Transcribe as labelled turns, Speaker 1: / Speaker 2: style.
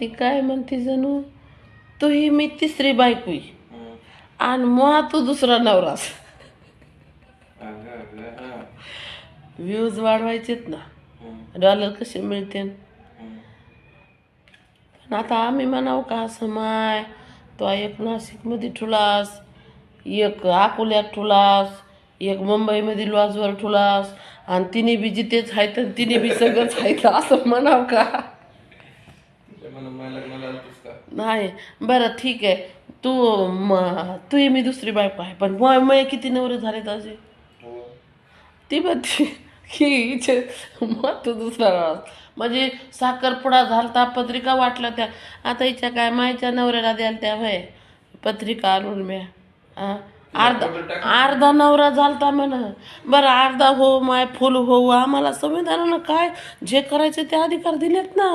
Speaker 1: ती काय म्हणते जणू? तू ही मी तिसरी बायको आणि मुळा तू दुसरा नवरास व्ह्यूज वाढवायचेत ना. डॉलर कसे मिळते? पण आता आम्ही म्हणावं का असं माय? तो एक नाशिकमध्ये ठुलास एक अकोल्यात ठुलास एक मुंबईमध्ये लॉजवर ठुलास आणि तिने बी जिथेच आहेत आणि तिने बी सगळंच आहेत असं म्हणावं का?
Speaker 2: का
Speaker 1: नाही बरं ठीक आहे. तू म तू मी दुसरी बायको आहे पण मग किती नवरे झाले असे
Speaker 2: हो.
Speaker 1: ती म्हणते की हिचे मग तू दुसरा राहस म्हणजे साखरपुडा झालता पत्रिका वाटल्या त्या आता हिच्या काय मायच्या नवऱ्याला द्याल त्या वय. पत्रिका आणून म्या. अर्धा अर्धा नवरा झालता म्हणा. बरं अर्धा हो माय फुल हो आम्हाला संविधानानं काय जे करायचं ते अधिकार दिलेत ना.